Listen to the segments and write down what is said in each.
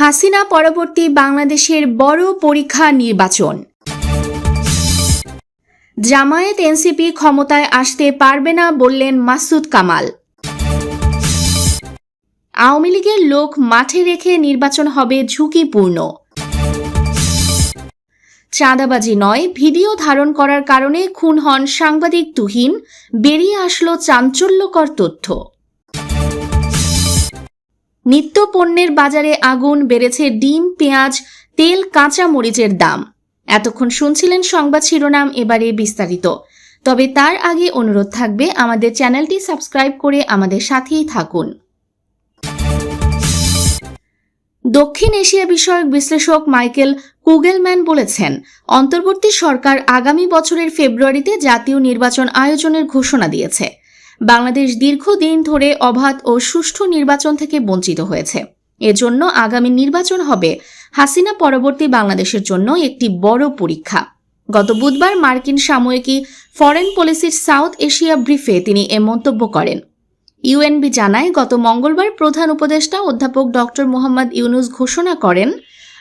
হাসিনা পরবর্তী বাংলাদেশের বড় পরীক্ষা নির্বাচন। জামায়াত এনসিপি ক্ষমতায় আসতে পারবে না বললেন মাসুদ কামাল। আওয়ামী লীগের লোক মাঠে রেখে নির্বাচন হবে ঝুঁকিপূর্ণ। চাঁদাবাজি নয়, ভিডিও ধারণ করার কারণে খুন হন সাংবাদিক তুহিন, বেরিয়ে আসলো চাঞ্চল্যকর তথ্য। নিত্য পণ্যের বাজারে আগুন, বেড়েছে ডিম, পেঁয়াজ, তেল কাঁচা মরিচের দাম। এতক্ষণ শুনছিলেন সংবাদ শিরোনাম, এবারে বিস্তারিত। তবে তার আগে অনুরোধ থাকবে আমাদের চ্যানেলটি সাবস্ক্রাইব করে আমাদের সাথেই থাকুন। দক্ষিণ এশিয়া বিষয়ক বিশ্লেষক মাইকেল কুগেলম্যান বলেছেন, অন্তর্বর্তী সরকার আগামী বছরের ফেব্রুয়ারিতে জাতীয় নির্বাচন আয়োজনের ঘোষণা দিয়েছে। বাংলাদেশ দীর্ঘদিন ধরে অবাধ ও সুষ্ঠু নির্বাচন থেকে বঞ্চিত হয়েছে। এজন্য আগামী নির্বাচন হবে হাসিনা পরবর্তী বাংলাদেশের জন্য একটি বড় পরীক্ষা। গত বুধবার মার্কিন সাময়িকী ফরেন পলিসির সাউথ এশিয়া ব্রিফে তিনি এ মন্তব্য করেন। ইউএনবি জানায়, গত মঙ্গলবার প্রধান উপদেষ্টা অধ্যাপক ডক্টর মোহাম্মদ ইউনুস ঘোষণা করেন,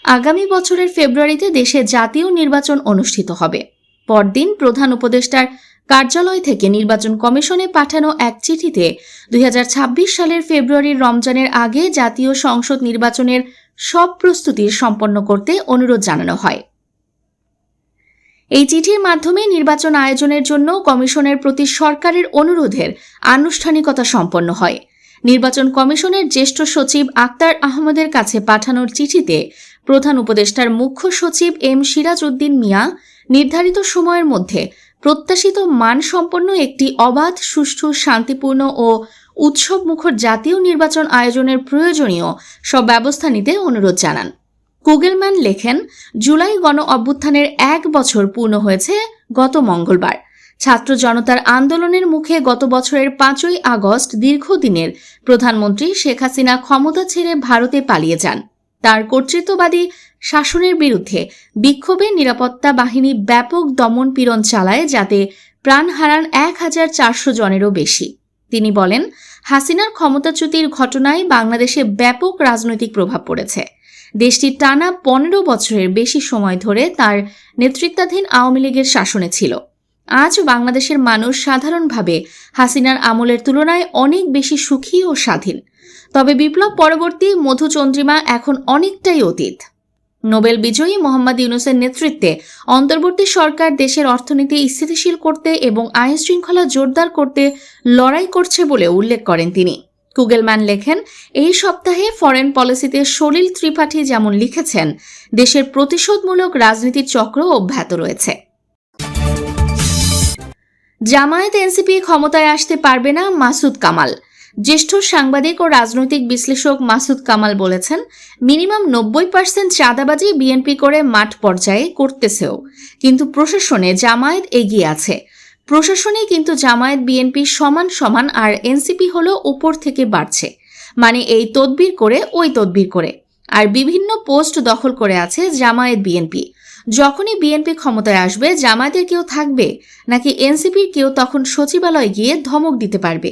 আগামী বছরের ফেব্রুয়ারিতে দেশে জাতীয় নির্বাচন অনুষ্ঠিত হবে। পরদিন প্রধান উপদেষ্টার কার্যালয় থেকে নির্বাচন কমিশনে পাঠানো এক চিঠিতে দুই হাজার ছাব্বিশ সালের ফেব্রুয়ারির রমজানের আগে জাতীয় সংসদ নির্বাচনের সব প্রস্তুতি সম্পন্ন করতে অনুরোধ জানানো হয়। এই চিঠির মাধ্যমে নির্বাচন আয়োজনের জন্য কমিশনের প্রতি সরকারের অনুরোধের আনুষ্ঠানিকতা সম্পন্ন হয়। নির্বাচন কমিশনের জ্যেষ্ঠ সচিব আক্তার আহমদের কাছে পাঠানোর চিঠিতে প্রধান উপদেষ্টার মুখ্য সচিব এম সিরাজ উদ্দিন মিয়া নির্ধারিত সময়ের মধ্যে প্রত্যাশিত মানসম্পন্ন একটি অবাধ, সুষ্ঠু, শান্তিপূর্ণ ও উৎসবমুখর জাতীয় নির্বাচন আয়োজনের প্রয়োজনীয় সব ব্যবস্থা নিতে অনুরোধ জানান। কুগেলম্যান লেখেন, জুলাই গণ অভ্যুত্থানের এক বছর পূর্ণ হয়েছে গত মঙ্গলবার। ছাত্র জনতার আন্দোলনের মুখে গত বছরের পাঁচই আগস্ট দীর্ঘদিনের প্রধানমন্ত্রী শেখ হাসিনা ক্ষমতা ছেড়ে ভারতে পালিয়ে যান। তার কর্তৃত্ববাদী শাসনের বিরুদ্ধে বিক্ষোভে নিরাপত্তা বাহিনী ব্যাপক দমন পীড়ন চালায় যাতে প্রাণ হারান এক হাজার চারশো জনেরও বেশি। তিনি বলেন, হাসিনার ক্ষমতাচ্যুতির ঘটনায় বাংলাদেশে ব্যাপক রাজনৈতিক প্রভাব পড়েছে। দেশটি টানা পনেরো বছরের বেশি সময় ধরে তার নেতৃত্বাধীন আওয়ামী লীগের শাসনে ছিল। আজ বাংলাদেশের মানুষ সাধারণভাবে হাসিনার আমলের তুলনায় অনেক বেশি সুখী ও স্বাধীন। তবে বিপ্লব পরবর্তী মধুচন্দ্রিমা এখন অনেকটাই অতীত। নোবেল বিজয়ী মোহাম্মদ ইউনুসের নেতৃত্বে অন্তর্বর্তী সরকার দেশের অর্থনীতি স্থিতিশীল করতে এবং আইন শৃঙ্খলা জোরদার করতে লড়াই করছে বলে উল্লেখ করেন তিনি। কুগেলম্যান লেখেন, এই সপ্তাহে ফরেন পলিসিতে সলিল ত্রিপাঠী যেমন লিখেছেন, দেশের প্রতিশোধমূলক রাজনীতির চক্র অব্যাহত রয়েছে। জামায়াত এনসিপি ক্ষমতায় আসতে পারবে না মাসুদ কামাল। জ্যেষ্ঠ সাংবাদিক ও রাজনৈতিক বিশ্লেষক মাসুদ কামাল বলেছেন, মিনিমাম নব্বই পার্সেন্ট চাঁদাবাজি বিএনপি করে মাঠ পর্যায়ে করতেছেও। কিন্তু প্রশাসনে জামায়াত এগিয়ে আছে। প্রশাসনে কিন্তু জামায়াত বিএনপি সমান সমান আর এনসিপি হলো উপর থেকে বাড়ছে। মানে এই তদবির করে ওই তদবির করে। আর বিভিন্ন পোস্ট দখল করে আছে জামায়াত বিএনপি। যখনই বিএনপি ক্ষমতায় আসবে, জামায়াতের কেউ থাকবে? নাকি এনসিপির কেউ তখন সচিবালয়ে গিয়ে ধমক দিতে পারবে?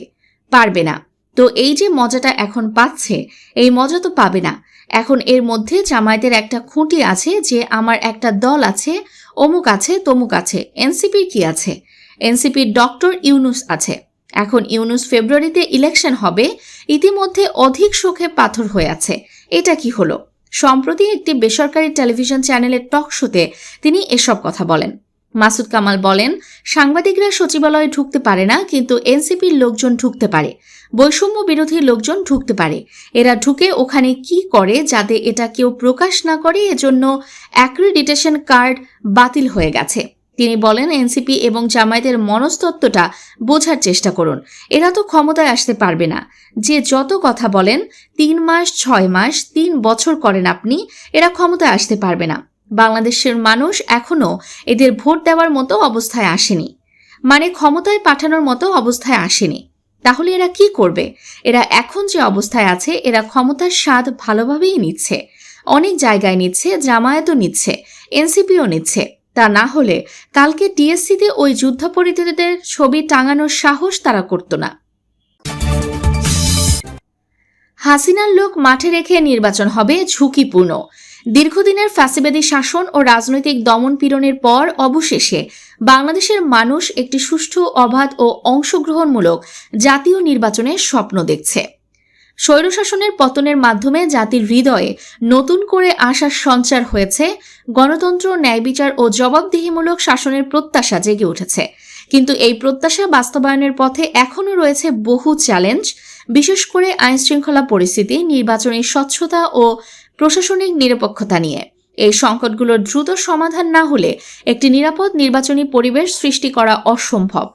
পারবে না। তো এই যে মজাটা এখন পাচ্ছে, এই মজা তো পাবে না। এখন এর মধ্যে জামায়াতের একটা খুঁটি আছে যে আমার একটা দল আছে, অমুক আছে, তমুক আছে, এনসিপির কি আছে? এনসিপির ডক্টর ইউনুস আছে। এখন ইউনুস ফেব্রুয়ারিতে ইলেকশন হবে, ইতিমধ্যে অধিক শোকে পাথর হয়ে আছে। এটা কি হলো? সম্প্রতি একটি বেসরকারি টেলিভিশন চ্যানেলের টক শোতে তিনি এসব কথা বলেন। মাসুদ কামাল বলেন, সাংবাদিকরা সচিবালয়ে ঢুকতে পারে না, কিন্তু এনসিপির লোকজন ঢুকতে পারে। বৈষম্য বিরোধী লোকজন ঢুকতে পারে। এরা ঢুকে ওখানে কি করে যাতে এটা কেউ প্রকাশ না করে, এজন্য অ্যাক্রিডিটেশন কার্ড বাতিল হয়ে গেছে। তিনি বলেন, এনসিপি এবং জামায়াতের মনস্তত্ত্বটা বোঝার চেষ্টা করুন। এরা তো ক্ষমতায় আসতে পারবে না। যে যত কথা বলেন, তিন মাস, ছয় মাস, তিন বছর করেন আপনি, এরা ক্ষমতায় আসতে পারবে না। বাংলাদেশের মানুষ এখনও এদের ভোট দেওয়ার মতো অবস্থায় আসেনি। মানে ক্ষমতায় পাঠানোর মতো অবস্থায় আসেনি। তাহলে এরা কি করবে? এরা এখন যে অবস্থায় আছে, এরা ক্ষমতার স্বাদ ভালোভাবেই নিচ্ছে। অনেক জায়গায় নিচ্ছে, জামায়াতও নিচ্ছে, এনসিপিও নিচ্ছে। তা না হলে কালকে টিএসসিতে ওই যুদ্ধাপরাধীদের ছবি টাঙানোর সাহস তারা করত না। হাসিনার লোক মাঠে রেখে নির্বাচন হবে ঝুঁকিপূর্ণ। দীর্ঘদিনের ফ্যাসিবাদী শাসন ও রাজনৈতিক দমন পীড়নের পর অবশেষে বাংলাদেশের মানুষ একটি সুষ্ঠু, অবাধ ও অংশগ্রহণমূলক জাতীয় নির্বাচনের স্বপ্ন দেখছে। স্বৈরশাসনের পতনের মাধ্যমে জাতির হৃদয়ে নতুন করে আশার সঞ্চার হয়েছে, গণতন্ত্র ন্যায় বিচার ও জবাবদিহিমূলক শাসনের প্রত্যাশা জেগে উঠেছে। কিন্তু এই প্রত্যাশা বাস্তবায়নের পথে এখনও রয়েছে বহু চ্যালেঞ্জ, বিশেষ করে আইনশৃঙ্খলা পরিস্থিতি, নির্বাচনী স্বচ্ছতা ও প্রশাসনিক নিরপেক্ষতা নিয়ে। এই সংকটগুলোর দ্রুত সমাধান না হলে একটি নিরাপদ নির্বাচনী পরিবেশ সৃষ্টি করা অসম্ভব।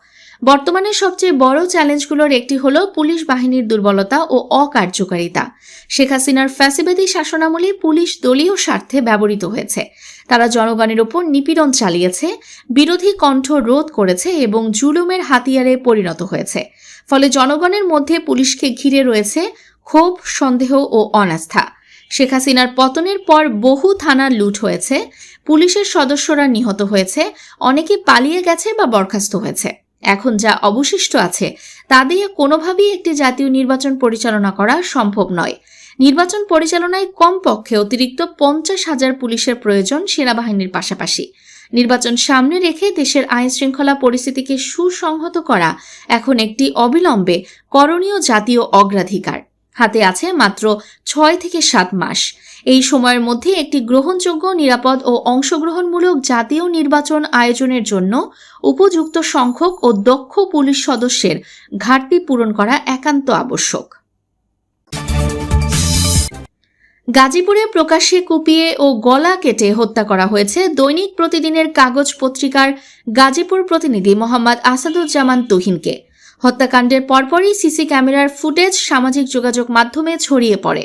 বর্তমানে সবচেয়ে বড় চ্যালেঞ্জগুলোর একটি হল পুলিশ বাহিনীর দুর্বলতা ও অকার্যকারিতা। শেখ হাসিনার ফ্যাসিবাদী শাসনামলে পুলিশ দলীয় স্বার্থে ব্যবহৃত হয়েছে। তারা জনগণের ওপর নিপীড়ন চালিয়েছে, বিরোধী কণ্ঠ রোধ করেছে এবং জুলুমের হাতিয়ারে পরিণত হয়েছে। ফলে জনগণের মধ্যে পুলিশকে ঘিরে রয়েছে ক্ষোভ, সন্দেহ ও অনাস্থা। শেখ হাসিনার পতনের পর বহু থানা লুট হয়েছে, পুলিশের সদস্যরা নিহত হয়েছে, অনেকে পালিয়ে গেছে বা বরখাস্ত হয়েছে। এখন যা অবশিষ্ট আছে, তা দিয়ে কোনোভাবেই একটি জাতীয় নির্বাচন পরিচালনা করা সম্ভব নয়। নির্বাচন পরিচালনায় কমপক্ষে অতিরিক্ত পঞ্চাশ হাজার পুলিশের প্রয়োজন সেনাবাহিনীর পাশাপাশি। নির্বাচন সামনে রেখে দেশের আইন শৃঙ্খলা পরিস্থিতিকে সুসংহত করা এখন একটি অবিলম্বে করণীয় জাতীয় অগ্রাধিকার। হাতে আছে মাত্র ছয় থেকে সাত মাস। এই সময়ের মধ্যে একটি গ্রহণযোগ্য, নিরাপদ ও অংশগ্রহণমূলক জাতীয় নির্বাচন আয়োজনের জন্য উপযুক্ত সংখ্যক ও দক্ষ পুলিশ সদস্যের ঘাটতি পূরণ করা একান্ত আবশ্যক। গাজীপুরে প্রকাশ্যে কুপিয়ে ও গলা কেটে হত্যা করা হয়েছে দৈনিক প্রতিদিনের কাগজ পত্রিকার গাজীপুর প্রতিনিধি মোহাম্মদ আসাদুজ্জামান তুহিনকে। হত্যাকাণ্ডের পরপরই সিসি ক্যামেরার ফুটেজ সামাজিক যোগাযোগ মাধ্যমে ছড়িয়ে পড়ে।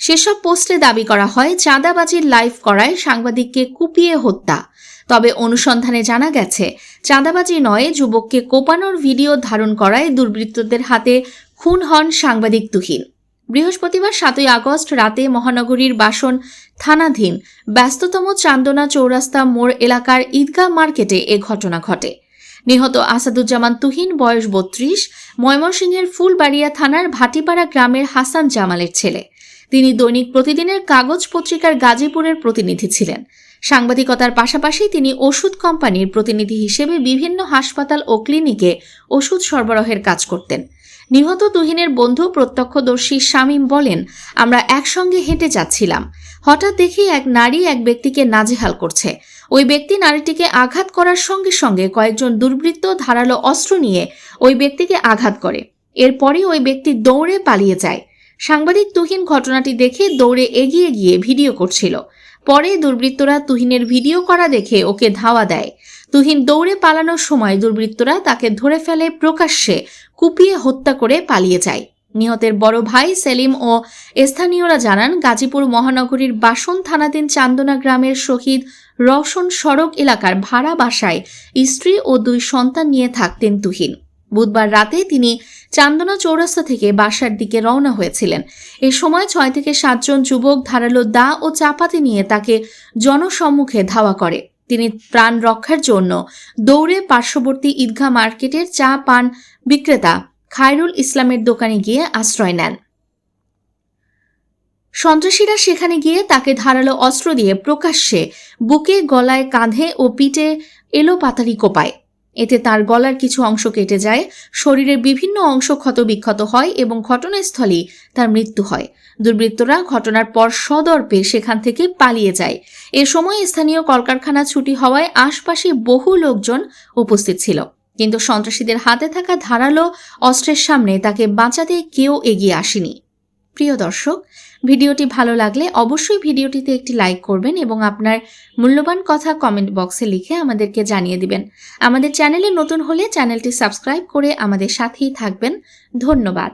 সেসব পোস্টে দাবি করা হয়, চাঁদাবাজির লাইভ করায় সাংবাদিককে কুপিয়ে হত্যা। তবে অনুসন্ধানে জানা গেছে, চাঁদাবাজি নয়, যুবককে কোপানোর ভিডিও ধারণ করায় দুর্বৃত্তদের হাতে খুন হন সাংবাদিক তুহিন। বৃহস্পতিবার সাতই আগস্ট রাতে মহানগরীর বাসন থানাধীন ব্যস্ততম চান্দনা চৌরাস্তা মোড় এলাকার ঈদগাহ মার্কেটে এ ঘটনা ঘটে। নিহত আসাদুজ্জামান তুহিন, বয়স বত্রিশ, ময়মনসিংহের ফুলবাড়িয়া থানার ভাটিপাড়া গ্রামের হাসান জামালের ছেলে। তিনি দৈনিক প্রতিদিনের কাগজ পত্রিকার গাজীপুরের প্রতিনিধি ছিলেন। সাংবাদিকতার পাশাপাশি তিনি ওষুধ কোম্পানির প্রতিনিধি হিসেবে বিভিন্ন হাসপাতাল ও ক্লিনিকে ওষুধ সরবরাহের কাজ করতেন। নিহত তুহিনের বন্ধু প্রত্যক্ষদর্শী শামীম বলেন, আমরা একসঙ্গে হেঁটে যাচ্ছিলাম। হঠাৎ দেখি এক নারী এক ব্যক্তিকে নাজেহাল করছে। ওই ব্যক্তি নারীটিকে আঘাত করার সঙ্গে সঙ্গে কয়েকজন দুর্বৃত্ত ধারালো অস্ত্র নিয়ে ওই ব্যক্তিকে আঘাত করে। এরপরই ওই ব্যক্তি দৌড়ে পালিয়ে যায়। সাংবাদিক তুহিন ঘটনাটি দেখে দৌড়ে এগিয়ে গিয়ে ভিডিও করছিল। পরে দুর্বৃত্তরা তুহিনের ভিডিও করা দেখে ওকে ধাওয়া দেয়। তুহিন দৌড়ে পালানোর সময় দুর্বৃত্তরা তাকে ধরে ফেলে প্রকাশ্যে কুপিয়ে হত্যা করে পালিয়ে যায়। নিহতের বড় ভাই সেলিম ও স্থানীয়রা জানান, গাজীপুর মহানগরীর বাসন থানাধীন চান্দনা গ্রামের শহীদ রওশন সড়ক এলাকার ভাড়া বাসায় স্ত্রী ও দুই সন্তান নিয়ে থাকতেন তুহিন। বুধবার রাতে তিনি চান্দনা চৌরাস্তা থেকে বাসার দিকে রওনা হয়েছিলেন। এ সময় ছয় থেকে সাতজন যুবক ধারালো দা ও চাপাতি নিয়ে তাকে জনসম্মুখে ধাওয়া করে। তিনি প্রাণ রক্ষার জন্য দৌড়ে পার্শ্ববর্তী ঈদগাহ মার্কেটের চা, পান বিক্রেতা খায়রুল ইসলামের দোকানে গিয়ে আশ্রয় নেন। সন্ত্রাসীরা সেখানে গিয়ে তাকে ধারালো অস্ত্র দিয়ে প্রকাশ্যে বুকে, গলায়, কাঁধে ও পিঠে এলো পাতারি কোপায়। এতে তার গলার কিছু অংশ কেটে যায়, শরীরের বিভিন্ন অংশ ক্ষতবিক্ষত হয় এবং ঘটনাস্থলেই তার মৃত্যু হয়। দুর্বৃত্তরা ঘটনার পর সদর্পে সেখান থেকে পালিয়ে যায়। এ সময় স্থানীয় কলকারখানা ছুটি হওয়ায় আশপাশে বহু লোকজন উপস্থিত ছিল। কিন্তু সন্ত্রাসীদের হাতে থাকা ধারালো অস্ত্রের সামনে তাকে বাঁচাতে কেউ এগিয়ে আসেনি। প্রিয় দর্শক, ভিডিওটি ভালো লাগলে অবশ্যই ভিডিওটিতে একটি লাইক করবেন এবং আপনার মূল্যবান কথা কমেন্ট বক্সে লিখে আমাদেরকে জানিয়ে দিবেন। আমাদের চ্যানেলে নতুন হলে চ্যানেলটি সাবস্ক্রাইব করে আমাদের সাথেই থাকবেন। ধন্যবাদ।